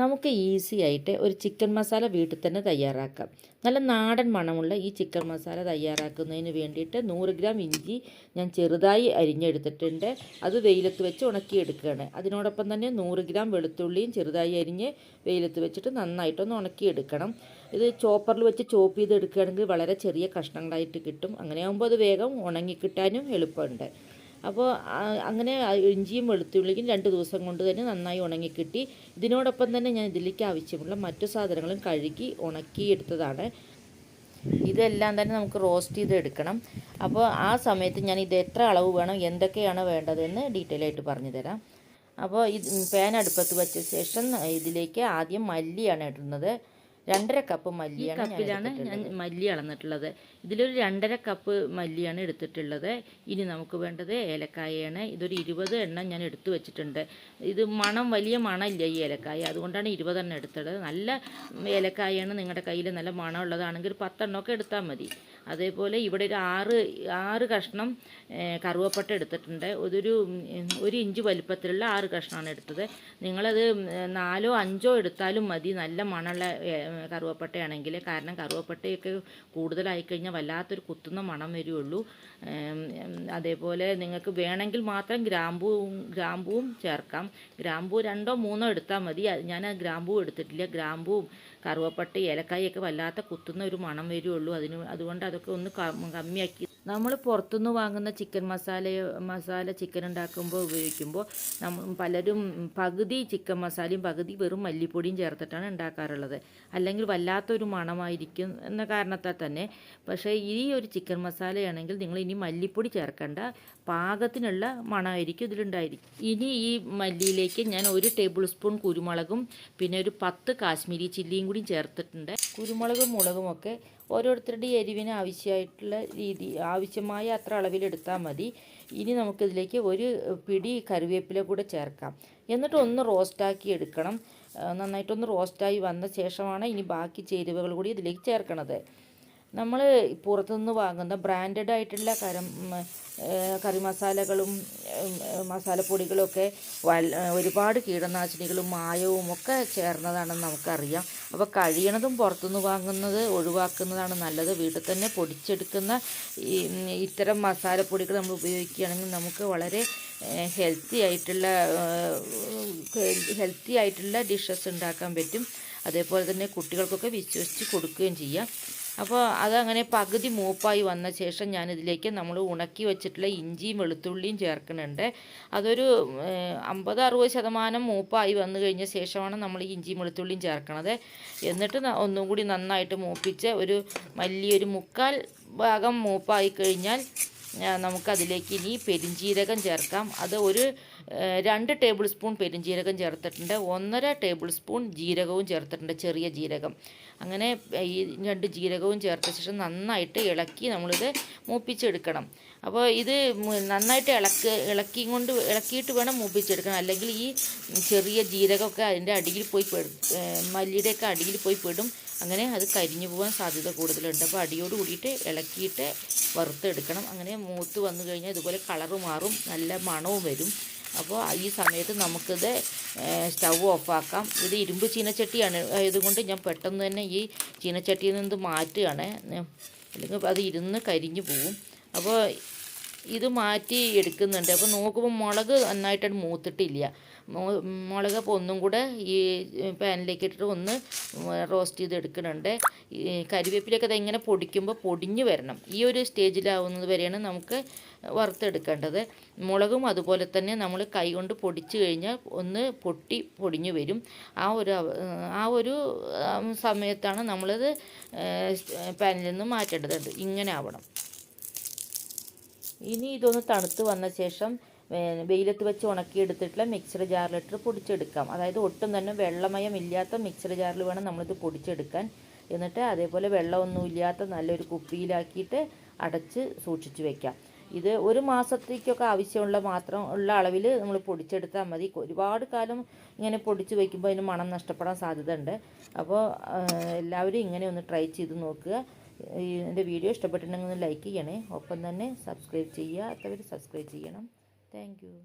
നമുക്ക് ഈസി ആയിട്ട് ഒരു ചിക്കൻ മസാല വീട്ടിൽ തന്നെ തയ്യാറാക്കാം. നല്ല നാടൻ മണമുള്ള ഈ ചിക്കൻ മസാല തയ്യാറാക്കുന്നതിന് വേണ്ടിയിട്ട് നൂറ് ഗ്രാം ഇഞ്ചി ഞാൻ ചെറുതായി അരിഞ്ഞെടുത്തിട്ടുണ്ട്. അത് വെയിലത്ത് വെച്ച് ഉണക്കിയെടുക്കുകയാണ്. അതിനോടൊപ്പം തന്നെ നൂറ് ഗ്രാം വെളുത്തുള്ളിയും ചെറുതായി അരിഞ്ഞ് വെയിലത്ത് വെച്ചിട്ട് നന്നായിട്ടൊന്ന് ഉണക്കിയെടുക്കണം. ഇത് ചോപ്പറിൽ വെച്ച് ചോപ്പ് ചെയ്ത് എടുക്കുകയാണെങ്കിൽ വളരെ ചെറിയ കഷ്ണങ്ങളായിട്ട് കിട്ടും. അങ്ങനെയാകുമ്പോൾ അത് വേഗം ഉണങ്ങിക്കിട്ടാനും എളുപ്പമുണ്ട്. അപ്പോൾ അങ്ങനെ ഇഞ്ചിയും വെളുത്തുള്ളിക്കും രണ്ട് ദിവസം കൊണ്ട് തന്നെ നന്നായി ഉണങ്ങിക്കിട്ടി ഇതിനോടൊപ്പം തന്നെ ഞാൻ ഇതിലേക്ക് ആവശ്യമുള്ള മറ്റു സാധനങ്ങളും കഴുകി ഉണക്കിയെടുത്തതാണ് ഇതെല്ലാം തന്നെ നമുക്ക് റോസ്റ്റ് ചെയ്ത് എടുക്കണം. അപ്പോൾ ആ സമയത്ത് ഞാൻ ഇത് എത്ര അളവ് വേണം എന്തൊക്കെയാണ് വേണ്ടതെന്ന് ഡീറ്റെയിൽ ആയിട്ട് പറഞ്ഞു തരാം. അപ്പോൾ ഇത് പാൻ അടുപ്പത്ത് വെച്ച ശേഷം ഇതിലേക്ക് ആദ്യം മല്ലിയാണ് ഇടുന്നത്. രണ്ടര കപ്പ് മല്ലിയാണ് കപ്പിലാണ് ഞാൻ മല്ലി അളന്നിട്ടുള്ളത്. ഇതിലൊരു രണ്ടര കപ്പ് മല്ലിയാണ് എടുത്തിട്ടുള്ളത്. ഇനി നമുക്ക് വേണ്ടത് ഏലക്കായയാണ്. ഇതൊരു ഇരുപത് എണ്ണം ഞാൻ എടുത്തു വെച്ചിട്ടുണ്ട്. ഇത് മണം വലിയ മണമില്ല ഈ ഏലക്കായ. അതുകൊണ്ടാണ് ഇരുപതെണ്ണം എടുത്തത്. നല്ല ഏലക്കായാണ് നിങ്ങളുടെ കയ്യിൽ നല്ല മണമുള്ളതാണെങ്കിൽ ഒരു പത്തെണ്ണമൊക്കെ എടുത്താൽ മതി. അതേപോലെ ഇവിടെ ഒരു ആറ് ആറ് കഷ്ണം കറുവപ്പട്ട എടുത്തിട്ടുണ്ട്. അതൊരു ഒരു ഇഞ്ച് വലുപ്പത്തിലുള്ള ആറ് കഷ്ണമാണ് എടുത്തത്. നിങ്ങളത് നാലോ അഞ്ചോ എടുത്താലും മതി. നല്ല മണമുള്ള കറുവപ്പട്ടയാണെങ്കിൽ കാരണം കറുവപ്പട്ടയൊക്കെ കൂടുതലായി കഴിഞ്ഞാൽ വല്ലാത്തൊരു കുത്തുന്ന മണം വരുള്ളൂ. അതേപോലെ നിങ്ങൾക്ക് വേണമെങ്കിൽ മാത്രം ഗ്രാമ്പൂവും ഗ്രാമ്പൂവും ചേർക്കാം. ഗ്രാമ്പൂ രണ്ടോ മൂന്നോ എടുത്താൽ മതി. ഞാൻ ഗ്രാമ്പൂ എടുത്തിട്ടില്ല. ഗ്രാമ്പൂവും കറുവപ്പട്ട ഏലക്കായൊക്കെ വല്ലാത്ത കുത്തുന്ന ഒരു മണം വരുള്ളൂ. അതിന് അതുകൊണ്ട് അതൊക്കെ ഒന്ന് കമ്മിയാക്കി. നമ്മൾ പുറത്തുനിന്ന് വാങ്ങുന്ന ചിക്കൻ മസാല മസാല ചിക്കൻ ഉണ്ടാക്കുമ്പോൾ ഉപയോഗിക്കുമ്പോൾ നമ്മൾ പലരും പകുതി ചിക്കൻ മസാലയും പകുതി വെറും മല്ലിപ്പൊടിയും ചേർത്തിട്ടാണ് ഉണ്ടാക്കാറുള്ളത്. അല്ലെങ്കിൽ വല്ലാത്തൊരു മണമായിരിക്കും എന്ന കാരണത്താൽ തന്നെ. പക്ഷേ ഈ ഒരു ചിക്കൻ മസാലയാണെങ്കിൽ നിങ്ങൾ ഇനി മല്ലിപ്പൊടി ചേർക്കേണ്ട. പാകത്തിനുള്ള മണമായിരിക്കും ഇതിലുണ്ടായിരിക്കും. ഇനി ഈ മല്ലിയിലേക്ക് ഞാൻ ഒരു ടേബിൾ സ്പൂൺ കുരുമുളകും പിന്നെ ഒരു പത്ത് കാശ്മീരി ചില്ലിയും കൂടി ചേർത്തിട്ടുണ്ട്. കുരുമുളകും മുളകും ഒക്കെ ഓരോരുത്തരുടെ എരിവിന് ആവശ്യമായിട്ടുള്ള രീതി ആവശ്യമായ അത്ര അളവിലെടുത്താൽ മതി. ഇനി നമുക്കിതിലേക്ക് ഒരു പിടി കറിവേപ്പില കൂടെ ചേർക്കാം. എന്നിട്ട് ഒന്ന് റോസ്റ്റാക്കി എടുക്കണം. നന്നായിട്ടൊന്ന് റോസ്റ്റായി വന്ന ശേഷമാണ് ഇനി ബാക്കി ചേരുവകൾ കൂടി ഇതിലേക്ക് ചേർക്കണത്. നമ്മൾ പുറത്തുനിന്ന് വാങ്ങുന്ന ബ്രാൻഡഡ് ആയിട്ടുള്ള കരം കറി മസാലകളും മസാലപ്പൊടികളൊക്കെ ഒരുപാട് കീടനാശിനികളും മായവും ഒക്കെ ചേർന്നതാണെന്ന് നമുക്കറിയാം. അപ്പോൾ കഴിയണതും പുറത്തുനിന്ന് വാങ്ങുന്നത് ഒഴിവാക്കുന്നതാണ് നല്ലത്. വീട്ടിൽ തന്നെ പൊടിച്ചെടുക്കുന്ന ഇത്തരം മസാലപ്പൊടികൾ നമ്മൾ ഉപയോഗിക്കുകയാണെങ്കിൽ നമുക്ക് വളരെ ഹെൽത്തി ആയിട്ടുള്ള ഹെൽത്തി ആയിട്ടുള്ള ഡിഷസ് ഉണ്ടാക്കാൻ പറ്റും. അതേപോലെ തന്നെ കുട്ടികൾക്കൊക്കെ വിശ്വസിച്ച് കൊടുക്കുകയും ചെയ്യാം. അപ്പോൾ അതങ്ങനെ പകുതി മൂപ്പായി വന്ന ശേഷം ഞാനിതിലേക്ക് നമ്മൾ ഉണക്കി വെച്ചിട്ടുള്ള ഇഞ്ചിയും വെളുത്തുള്ളിയും ചേർക്കുന്നുണ്ട്. അതൊരു അമ്പത് അറുപത് ശതമാനം മൂപ്പായി വന്നു കഴിഞ്ഞ ശേഷമാണ് നമ്മൾ ഈ ഇഞ്ചിയും വെളുത്തുള്ളിയും ചേർക്കണത്. എന്നിട്ട് ഒന്നും കൂടി നന്നായിട്ട് മൂപ്പിച്ച് ഒരു വലിയൊരു മുക്കാൽ ഭാഗം മൂപ്പായി കഴിഞ്ഞാൽ നമുക്കതിലേക്ക് ഇനി പെരിഞ്ജീരകം ചേർക്കാം. അത് ഒരു രണ്ട് ടേബിൾ സ്പൂൺ പെരുംജീരകം ചേർത്തിട്ടുണ്ട്. ഒന്നര ടേബിൾ സ്പൂൺ ജീരകവും ചേർത്തിട്ടുണ്ട് ചെറിയ ജീരകം. അങ്ങനെ ഈ രണ്ട് ജീരകവും ചേർത്ത ശേഷം നന്നായിട്ട് ഇളക്കി നമ്മളിത് മൂപ്പിച്ചെടുക്കണം. അപ്പോൾ ഇത് നന്നായിട്ട് ഇളക്ക് ഇളക്കി കൊണ്ട് ഇളക്കിയിട്ട് വേണം മൂപ്പിച്ചെടുക്കണം. അല്ലെങ്കിൽ ഈ ചെറിയ ജീരകമൊക്കെ അതിന്റെ അടിയിൽ പോയി പെടും മല്ലിയുടെയൊക്കെ അടിയിൽ പോയി പെടും. അങ്ങനെ അത് കരിഞ്ഞു പോകാൻ സാധ്യത കൂടുതലുണ്ട്. അപ്പോൾ അടിയോട് കൂടിയിട്ട് ഇളക്കിയിട്ട് വറുത്തെടുക്കണം. അങ്ങനെ മൂത്ത് വന്നു കഴിഞ്ഞാൽ ഇതുപോലെ കളറ് മാറും നല്ല മണവും വരും. അപ്പോൾ ഈ സമയത്ത് നമുക്കിത് സ്റ്റൗ ഓഫാക്കാം. ഇത് ഇരുമ്പ് ചീനച്ചട്ടിയാണ്. ആയതുകൊണ്ട് ഞാൻ പെട്ടെന്ന് തന്നെ ഈ ചീനച്ചട്ടിയിൽ നിന്ന് മാറ്റുകയാണ്. അല്ലെങ്കിൽ അത് ഇരുന്ന് കരിഞ്ഞു പോവും. അപ്പോൾ ഇത് മാറ്റി എടുക്കുന്നുണ്ട്. അപ്പോൾ നോക്കുമ്പോൾ മുളക് നന്നായിട്ടാണ് മൂത്തിട്ടില്ല. മുളക് അപ്പോൾ ഒന്നും കൂടെ ഈ പാനിലേക്ക് ഇട്ടിട്ട് ഒന്ന് റോസ്റ്റ് ചെയ്ത് എടുക്കുന്നുണ്ട്. കരിവേപ്പിലൊക്കെ അത് ഇങ്ങനെ പൊടിക്കുമ്പോൾ പൊടിഞ്ഞു വരണം. ഈ ഒരു സ്റ്റേജിലാവുന്നത് വരെയാണ് നമുക്ക് വറുത്തെടുക്കേണ്ടത്. മുളകും അതുപോലെ തന്നെ നമ്മൾ കൈ കൊണ്ട് പൊടിച്ചു കഴിഞ്ഞാൽ ഒന്ന് പൊട്ടി പൊടിഞ്ഞു വരും. ആ ഒരു ആ ഒരു സമയത്താണ് നമ്മളത് പാനിൽ നിന്ന് മാറ്റേണ്ടത്. ഇങ്ങനെ ആവണം. ഇനി ഇതൊന്ന് തണുത്ത് വന്ന ശേഷം വെയിലത്ത് വെച്ച് ഉണക്കിയെടുത്തിട്ടുള്ള മിക്സർ ജാറിലിട്ട് പൊടിച്ചെടുക്കാം. അതായത് ഒട്ടും തന്നെ വെള്ളമയം ഇല്ലാത്ത മിക്സർ ജാറിൽ വേണം നമ്മളിത് പൊടിച്ചെടുക്കാൻ. എന്നിട്ട് അതേപോലെ വെള്ളമൊന്നും ഇല്ലാത്ത നല്ലൊരു കുപ്പിയിലാക്കിയിട്ട് അടച്ച് സൂക്ഷിച്ച് വെക്കാം. ഇത് ഒരു മാസത്തേക്കൊക്കെ ആവശ്യമുള്ള മാത്രം ഉള്ള അളവിൽ നമ്മൾ പൊടിച്ചെടുത്താൽ മതി. ഒരുപാട് കാലം ഇങ്ങനെ പൊടിച്ച് വയ്ക്കുമ്പോൾ അതിന് മണം നഷ്ടപ്പെടാൻ സാധ്യത ഉണ്ട് അപ്പോൾ എല്ലാവരും ഇങ്ങനെ ഒന്ന് ട്രൈ ചെയ്ത് നോക്കുക. എന്റെ വീഡിയോ ഇഷ്ടപ്പെട്ടിട്ടുണ്ടെങ്കിൽ ഒന്ന് ലൈക്ക് ചെയ്യണേ. ഒപ്പം തന്നെ സബ്സ്ക്രൈബ് ചെയ്യാത്തവർ സബ്സ്ക്രൈബ് ചെയ്യണം. Thank you.